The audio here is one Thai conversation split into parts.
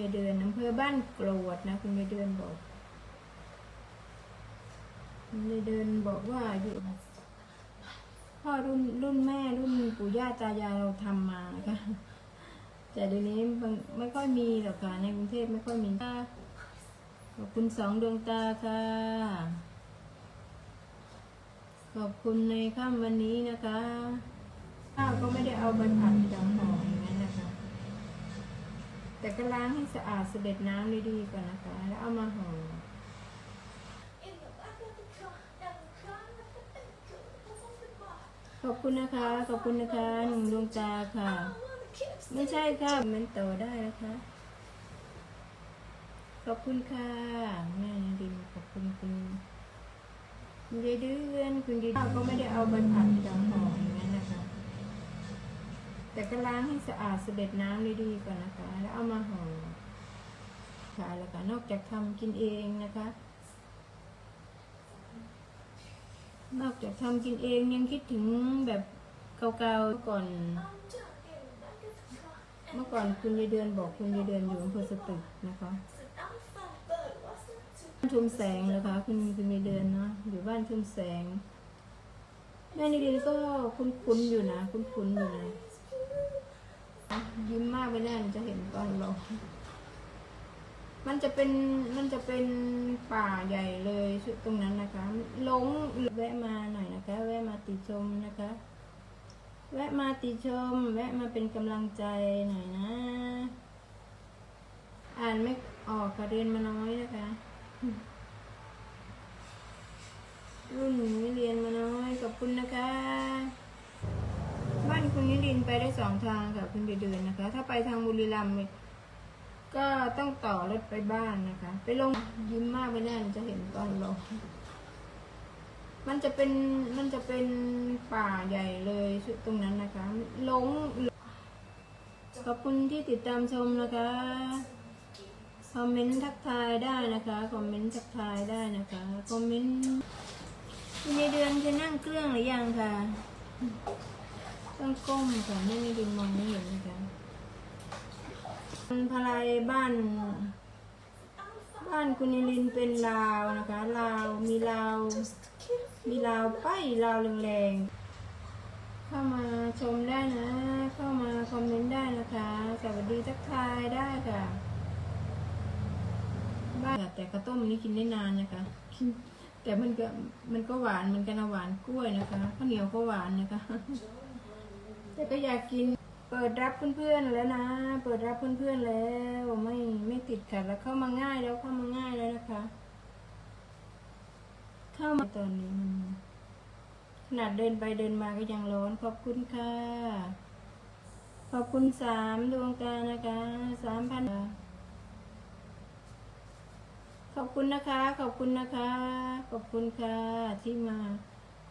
ยายเดือนอำเภอบ้านกรวดนะ คุณยายเดือนบอกคุณยายเดือนบอกว่าอยู่พ่อรุ่นรุ่นแม่รุ่นปู่ย่าตายายเราทำมานะคะแต่เดี๋ยวนี้ไม่ค่อยมีหรอกค่ะในกรุงเทพไม่ค่อยมีค่ะขอบคุณสองดวงตาค่ะ ขอบคุณในค่ำวันนี้นะคะข้าวก็ไม่ได้เอาไปผัดจากห่ออย่างนั้นนะคะ แต่ก็ล้างให้สะอาดเสด็จน้ำดีๆก่อนนะคะ แล้วเอามาห่อขอบคุณนะคะ ขอบคุณนะคะหนึ่งดวงตาค่ะ ไม่ใช่ค่ะมันต่อได้นะคะ ขอบคุณค่ะแม่ดินขอบคุณคุณคุณยายเดือนคุณยายข้าก็ไม่ได้เอาไปผัดจากห่ออย่างนั้นนะคะ แต่ก็ล้างให้สะอาดสเสด็จน้ำดีๆก่อนนะคะ แล้วเอามาห่อขายแล้วก็นอกจากทำกินเองนะคะ นอกจากทำกินเองยังคิดถึงแบบเก่าๆก่อน เมื่อก่อนคุณยายเดือนบอกคุณยายเดือนอยู่อำเภอสตึกนะคะบ้านชุมแสงนะคะคุณคุณยายเดือนเนาะอยู่บ้านชุมแสงแม่นิดินก็คุ้นๆอยู่นะ คุ้นๆอยู่นะ ยิ้มมากไปแน่จะเห็นตอนเรามันจะเป็นมันจะเป็นป่าใหญ่เลยชุดตรงนั้นนะคะลงแวะมาหน่อยนะคะ แวะมาติชมนะคะ แวะมาติชม แวะมาเป็นกำลังใจหน่อยนะ อ่านไม่ออกค่ะเรียนมาน้อยนะคะ รุ่นนี้เรียนมาน้อยขอบคุณนะคะ บ้านคุณนิรินทร์ ไปได้สองทางค่ะคุณเดือนนะคะ ถ้าไปทางบุรีรัมย์ก็ต้องต่อรถไปบ้านนะคะ ไปลงยิ้มมากไปแน่จะเห็นตอนลงมันจะเป็นมันจะเป็นป่าใหญ่เลยชุดตรงนั้นนะคะลงขอบคุณที่ติดตามชมนะคะคอมเมนต์ทักทายได้นะคะคอมเมนต์ทักทายได้นะคะคอมเมนต์คุณเดือนจะนั่งเครื่องหรือยังคะ ต้องก้มค่ไม่ได้ดึงมองไม่เห็นนะคะพลายบ้าน บ้านคุณนิลินเป็นลาวนะคะลาวมีลาว มีลาวป้ายลาวแรงๆเข้ามาชมได้นะ เข้ามาคอมเมนต์ได้นะคะสวัสดีทักทายได้ค่ะบ้านแต่ข้าวต้มนี้กินได้นานนะคะแต่มันก็มันก็หวานเหมันกันหวานกล้วยนะคะข้าวเหนียวก็หวานนะคะ ก็อยากกิน เปิดรับเพื่อนๆแล้วนะ เปิดรับเพื่อนๆแล้วไม่ไม่ติดขัดแล้วเข้ามาง่ายแล้วเข้ามาง่ายแล้วนะคะ เข้ามาตอนนี้มันขนาดเดินไปเดินมาก็ยังร้อนขอบคุณค่ะ ขอบคุณสามดวงตานะคะสามพันขอบคุณนะคะ ขอบคุณนะคะ ขอบคุณค่ะที่มา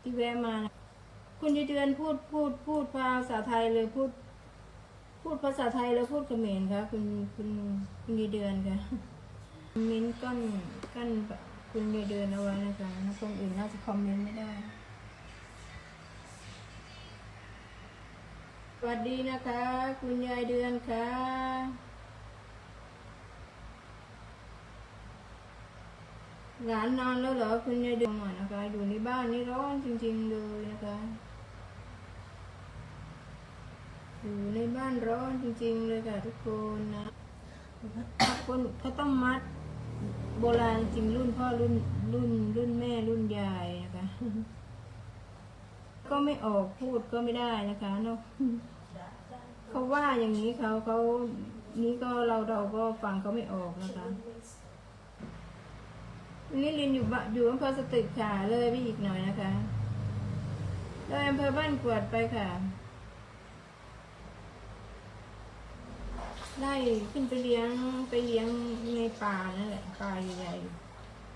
ที่แวะมา คุณยายเดือนพูดพูดพูดภาษาไทยเลยพูด พูดภาษาไทยแล้วพูดเขมรค่ะคุณคุณคุณยายเดือนค่ะมิ้นท์กั้นกั้นคุณยายเดือนเอาไว้นะคะคนอื่นน่าจะคอมเมนต์ไม่ได้สวัสดีนะคะ คุณยายเดือนค่ะหลานนอนแล้วเหรอคุณยายเดือนหน่อยนะคะ อยู่ในบ้านนี่ร้อนจริง ๆ เลยนะคะ อยู่ในบ้านร้อนจริงๆเลยค่ะทุกคนนะคนเขาต้องมัด โบราณจริงรุ่นพ่อรุ่นรุ่นรุ่นแม่รุ่นยายนะคะก็ไม่ออกพูดก็ไม่ได้นะคะเนาะเขาว่าอย่างนี้เขาเขานี้ก็เราเราก็ฟังเขาไม่ออกนะคะวันนี้เรียนอยู่บอยู่อำเภอสตึกค่ะเลยไปอีกหน่อยนะคะเลยอำเภอบ้านกวดไปค่ะ ไล่ขึ้นไปเลี้ยงไปเลี้ยงในป่านั่นแหละป่าใหญ่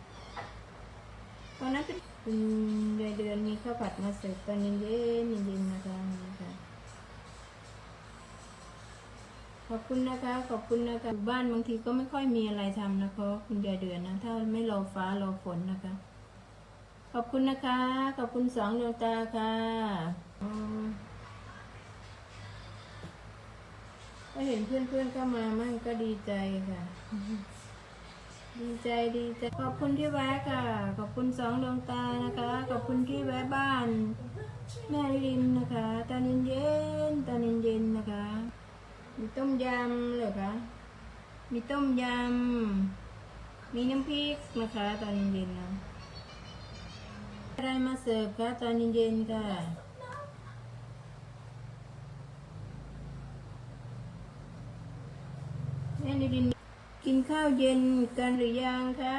ๆตอนนั้นเป็นคุณยายเดือนมีข้าวผัดมาเสิร์ฟตอนเย็นเย็นๆนะคะนะคะขอบคุณนะคะ ขอบคุณนะคะบ้านบางทีก็ไม่ค่อยมีอะไรทำนะคะ คุณยายเดือนนะ ถ้าไม่รอฟ้ารอฝนนะคะ ขอบคุณนะคะ ขอบคุณสองดวงตาค่ะ ก็เห็นเพื่อนๆเข้ามามั่งก็ดีใจค่ะ ดีใจดีใจขอบคุณที่แวะค่ะ ขอบคุณสองดวงตานะคะ ขอบคุณที่แวะบ้าน แม่ลินนะคะ ตอนเย็นๆตอนเย็นๆนะคะ มีต้มยำเหรอคะมีต้มยำ มีน้ำพริกนะคะ ตอนเย็นๆนะอะไรมาเสิร์ฟคะตอนเย็นๆค่ะ แม่ นิริน กินข้าวเย็นกันหรือยังคะ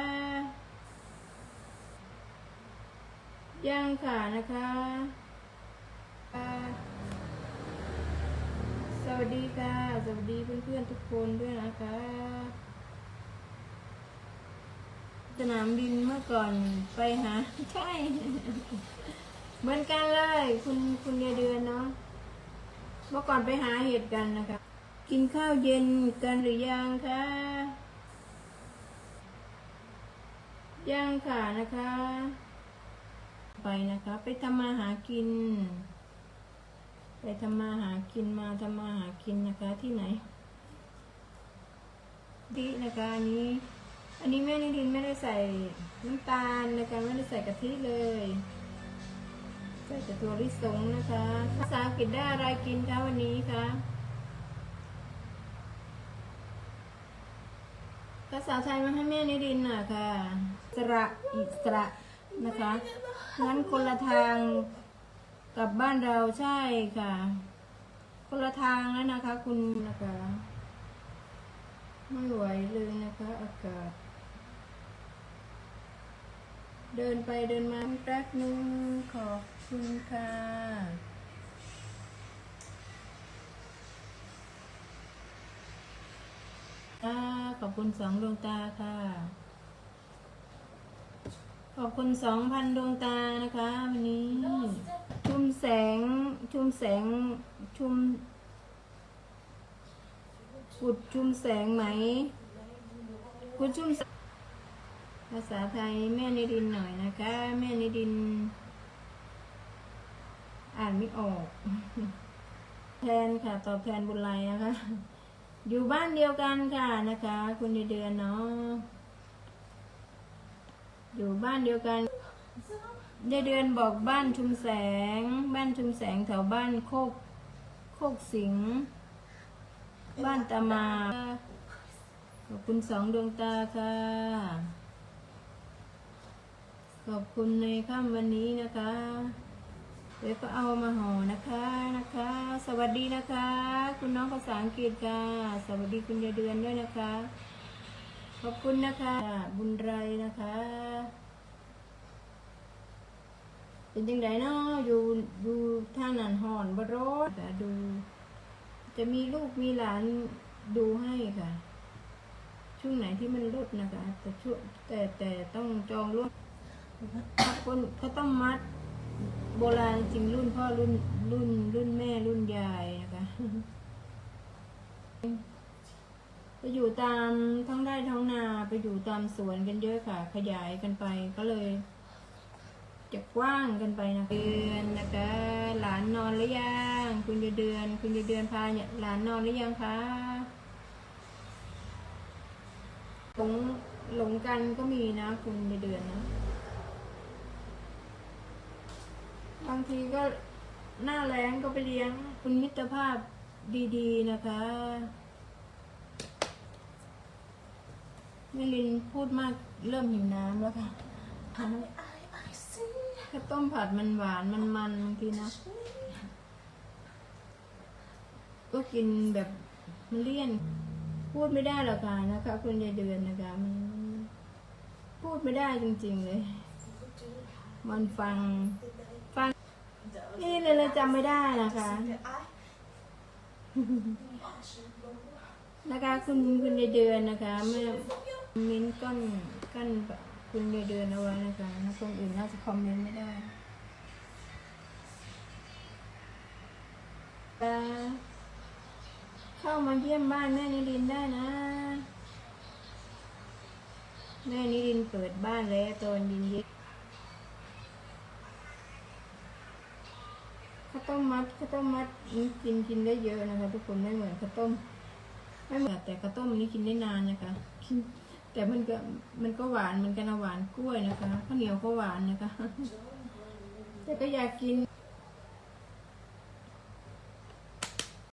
ยังค่ะนะคะ สวัสดีค่ะ สวัสดีเพื่อนๆทุกคนด้วยนะคะ สนามบินเมื่อก่อนไปหา ใช่ เหมือนกันเลย คุณคุณยาเดือนเนาะ เมื่อก่อนไปหาเห็ดกันนะคะ กินข้าวเย็นกันหรือยังคะ ยังค่ะนะคะ ไปนะคะ ไปทำมาหากิน ไปทำมาหากินมาทำมาหากินนะคะที่ไหนดีนะคะอันนี้ อันนี้แม่นิดินไม่ได้ใส่น้ำตาลนะคะไม่ได้ใส่กะทิเลยใส่แต่ตัวลิสงนะคะ ภาษาอังกฤษได้อะไรกินคะวันนี้คะ ภาษาไทยมาให้แม่นิดินน่ะค่ะสระอิสระนะคะงั้นคนละทางกับบ้านเราใช่ค่ะ คนละทางแล้วนะคะ คุณนะคะไม่ไหวเลยนะคะ อากาศ เดินไปเดินมาแป๊บนึงขอบคุณค่ะ ค่ะ ขอบคุณสองดวงตาค่ะ ขอบคุณสองพันดวงตานะคะวันนี้ ชุ่มแสง ชุ่มแสง ชุ่มกุดชุ่มแสงไหม กุดชุ่มภาษาไทยแม่นิดินหน่อยนะคะ แม่นิดิน อ่านไม่ออก แทนค่ะ ตอบแทนบุญไลนะคะ อยู่บ้านเดียวกันค่ะนะคะ คุณเดือนเนาะอยู่บ้านเดียวกันเดือนบอกบ้านชุมแสง บ้านชุมแสงแถวบ้านโคกโคกสิง บ้านตามาขอบคุณสองดวงตาค่ะ ขอบคุณในค่ำวันนี้นะคะ เดี๋ยวก็เอามาห่อนะคะนะคะ สวัสดีนะคะ คุณน้องภาษาอังกฤษค่ะ สวัสดีคุณยายเดือนด้วยนะคะ ขอบคุณนะคะ บุญไรนะคะ เป็นยังไงเนาะอยู่อยู่ทางนันห่อนบรถแต่ดู จะมีลูกมีหลานดูให้ค่ะ ช่วงไหนที่มันลดนะคะ แต่ช่วงแต่แต่ต้องจองล่วงคนเขาต้องมัด โบราณจริงรุ่นพ่อรุ่นรุ่นรุ่นแม่รุ่นยายนะคะไปอยู่ตามท้องไร่ท้องนาไปอยู่ตามสวนกันเยอะค่ะ ขยายกันไปก็เลยจะกว้างกันไปนะเดือนนะคะ หลานนอนหรือยังคุณยายเดือน คุณยายเดือนพาเนี่ยหลานนอนหรือยังคะหลงหลงกันก็มีนะ คุณยายเดือนนะ บางทีก็หน้าแรงก็ไปเลี้ยงคุณมิตรภาพดีๆนะคะแม่ลินพูดมากเริ่มหิวน้ำแล้วค่ะข้าวต้มผัดมันหวานมันมันบางทีนะก็กินแบบมันเลี่ยน พูดไม่ได้หรอกค่ะนะคะ คุณยายเดือนนะคะมันพูดไม่ได้จริง ๆ เลย มันฟัง นี่เลยเราจำไม่ได้นะคะ นะคะคุณคุณยายเดือนนะคะเมื่อมิ้นก้อนก้อนคุณยายเดือนเอาไว้นะคะคนอื่นน่าจะคอมเมนต์ไม่ได้อ่าเข้ามาเยี่ยมบ้านแม่นิรินได้นะแม่นิรินเปิดบ้านแล้วตอนเย็น ข้าวต้มมัดข้าวต้มมัดนี่กินกินได้เยอะนะคะ ทุกคนไม่เหมือนข้าวต้ม ไม่เหมือนแต่ข้าวต้มนี้กินได้นานนะคะกินแต่มันก็มันก็หวานเหมันกันหวานกล้วยนะคะข้าวเหนียวก็หวานนะคะแต่ก็อยากกิน